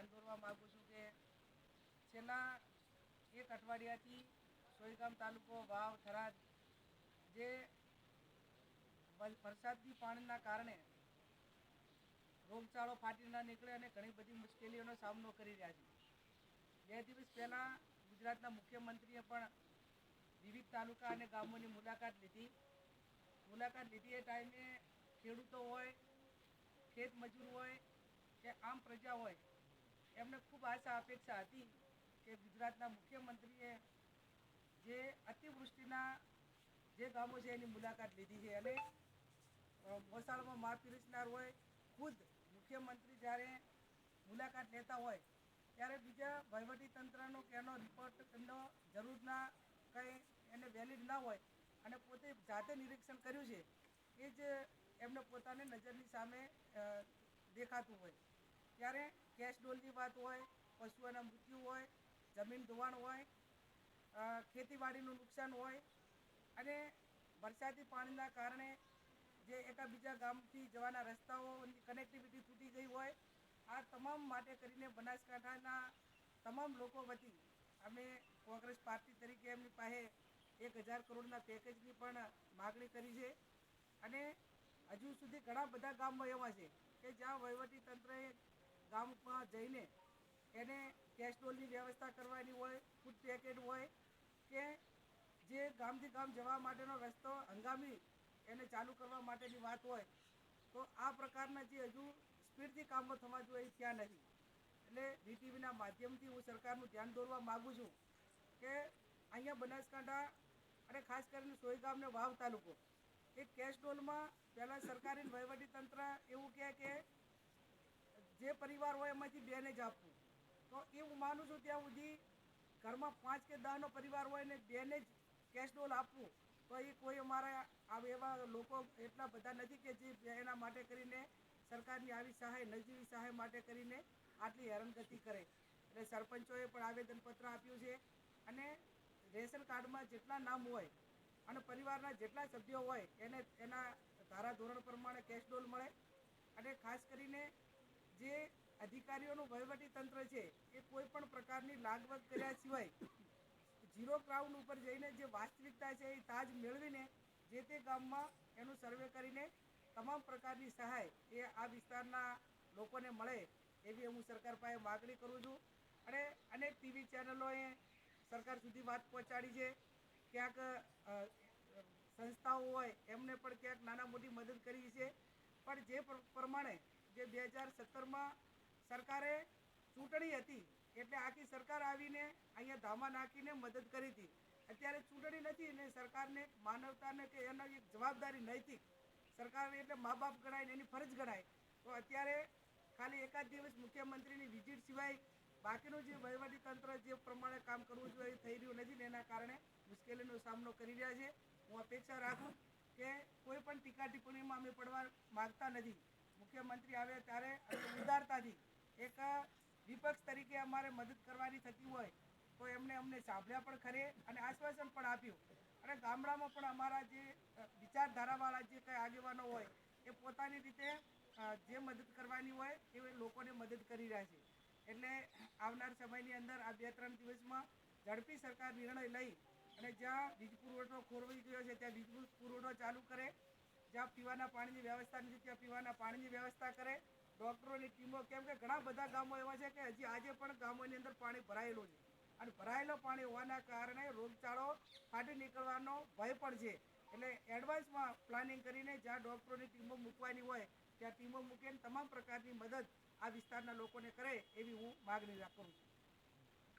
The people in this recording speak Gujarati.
ધ્યાન દોરવા માગું છું કે છેલ્લા એક અઠવાડિયાથી સોયગામ તાલુકો વાવ થરાદ જે વરસાદની પાણીના કારણે રોગચાળો ફાટી ના નીકળે અને ઘણી બધી મુશ્કેલીઓનો સામનો કરી રહ્યા છે. બે દિવસ પહેલાં ગુજરાતના મુખ્યમંત્રીએ પણ વિવિધ તાલુકા અને ગામોની મુલાકાત લીધી. મુલાકાત લીધી એ ટાઈમે ખેડૂતો હોય ખેત મજૂર હોય કે આમ પ્રજા હોય એમને ખૂબ આશા અપેક્ષા હતી કે ગુજરાતના મુખ્યમંત્રીએ જે અતિવૃષ્ટિના જે ગામો છે એની મુલાકાત લીધી છે. અને મોસાળમાં મા પીરસનાર હોય, ખુદ મુખ્યમંત્રી જ્યારે મુલાકાત લેતા હોય, ત્યારે બીજા વહીવટી તંત્રનો કે એનો રિપોર્ટ એમનો જરૂર ના કંઈ એને વેલિડ ના હોય અને પોતે જાતે નિરીક્ષણ કર્યું છે, એ જ એમને પોતાની નજરની સામે દેખાતું હોય. ત્યારે કેશ ડોલની વાત હોય, પશુઓના મૃત્યુ હોય, જમીન ધોવાણ હોય ખેતીવાડીનું નુકસાન હોય અને વરસાદી પાણીના કારણે જે એકાબીજા ગામથી જવાના રસ્તાઓની કનેક્ટિવિટી તૂટી ગઈ હોય, આ તમામ માટે કરીને બનાસકાંઠાના તમામ લોકો વતી અમે કોંગ્રેસ પાર્ટી તરીકે એમની પાસે એક હજાર કરોડના પેકેજની પણ માગણી કરી છે અને હજુ સુધી ઘણા બધા ગામો એવા છે કે જ્યાં વહીવટી તંત્રએ ગામમાં જઈને એને કેસ્ટોલની વ્યવસ્થા કરવાની હોય ફૂડ પેકેટ હોય કે જે ગામથી ગામ જવા માટેનો રસ્તો હંગામી એને ચાલુ કરવા માટેની વાત હોય, તો આ પ્રકારના જે હજુ સ્પીડથી કામો થવા જોઈએ ત્યાં નથી. એટલે ડીટીવીના માધ્યમથી હું સરકારનું ધ્યાન દોરવા માગું છું કે અહીંયા બનાસકાંઠા અને ખાસ કરીને સોયગામ ને વાવ તાલુકો, એ કેશ ડોલમાં પહેલાં સરકારી વહીવટી તંત્ર એવું કહે કે જે પરિવાર હોય એમાંથી બેને જ આપવું. તો એ હું માનું છું ત્યાં સુધી ઘરમાં પાંચ કે દહનો પરિવાર હોય ને બેને જ કેશ ડોલ આપવું, તો એ કોઈ અમારા એવા લોકો એટલા બધા નથી કે જે એના માટે કરીને સરકારની આવી સહાય, નજીવી સહાય માટે કરીને આટલી હેરાનગતિ કરે. એટલે સરપંચોએ પણ આવેદનપત્ર આપ્યું છે અને રેશન કાર્ડમાં જેટલા નામ હોય અને પરિવારના જેટલા સભ્યો હોય એને એના ધારા ધોરણ પ્રમાણે કેશ ડોલ મળે. અને ખાસ કરીને જે અધિકારીઓનું વહીવટી તંત્ર છે, એ કોઈ પણ પ્રકારની લાગવગ કર્યા સિવાય ઝીરો ગ્રાઉન્ડ ઉપર જઈને જે વાસ્તવિકતા છે એ તાજ મેળવીને જે તે ગામમાં એનું સર્વે કરીને તમામ પ્રકારની સહાય એ આ વિસ્તારના લોકોને મળે એવી હું સરકાર પાસે માગણી કરું છું. અને અનેક ટીવી ચેનલોએ સરકાર સુધી વાત પહોંચાડી છે. ક્યાંક સંસ્થાઓ હોય એમને પણ ક્યાંક નાના મોટી મદદ કરી છે. પણ જે પ્રમાણે જે બે હજાર સત્તરમાં સરકારે ચૂંટણી હતી, એટલે આખી સરકાર આવીને અહીંયા ધામા નાખીને મદદ કરી હતી. અત્યારે ચૂંટણી નથી ને સરકારને માનવતાને કે એનો એક જવાબદારી નૈતિક. સરકાર એટલે મા બાપ ગણાય એની ફરજ ગણાય. તો અત્યારે ખાલી એકાદ દિવસ મુખ્યમંત્રીની વિઝિટ સિવાય બાકીનું જે વહીવટી તંત્ર જે પ્રમાણે કામ કરવું જોઈએ થઈ રહ્યું નથી ને એના કારણે મુશ્કેલીનો સામનો કરી રહ્યા છે. હું અપેક્ષા રાખું કે કોઈ પણ ટીકા ટિપ્પણીમાં અમે પડવા માગતા નથી. મુખ્યમંત્રી આવે ત્યારે ઉદારતાથી એક વિપક્ષ તરીકે અમારે મદદ કરવાની થતી હોય તો એમને અમને સાંભળ્યા પણ ખરે અને આશ્વાસન પણ આપ્યું. અને ગામડામાં પણ અમારા જે વિચારધારાવાળા જે કંઈ આગેવાનો હોય એ પોતાની રીતે જે મદદ કરવાની હોય એ લોકોને મદદ કરી રહ્યા છે. એટલે આવનાર સમયની અંદર આ બે ત્રણ દિવસમાં ઝડપી સરકાર નિર્ણય લઈ અને જ્યાં વીજ પુરવઠો ખોરવાઈ ગયો છે, ત્યાં વીજ પુરવઠો ચાલુ કરે જ્યાં પીવાના પાણીની વ્યવસ્થા નથી, ત્યાં પીવાના પાણીની વ્યવસ્થા કરે. ડૉક્ટરોની ટીમો કેમ કે ઘણા બધા ગામો એવા છે કે હજી આજે પણ ગામોની અંદર પાણી ભરાયેલું છે. અને ભરાયેલો પાણી હોવાના કારણે રોગચાળો ફાટી નીકળવાનો ભય પણ છે. એટલે એડવાન્સમાં પ્લાનિંગ કરીને જ્યાં ડૉક્ટરોની ટીમો મૂકવાની હોય, ત્યાં ટીમો મૂકીને તમામ પ્રકારની મદદ આ વિસ્તારના લોકોને કરે એવી હું માગણી કરું છું.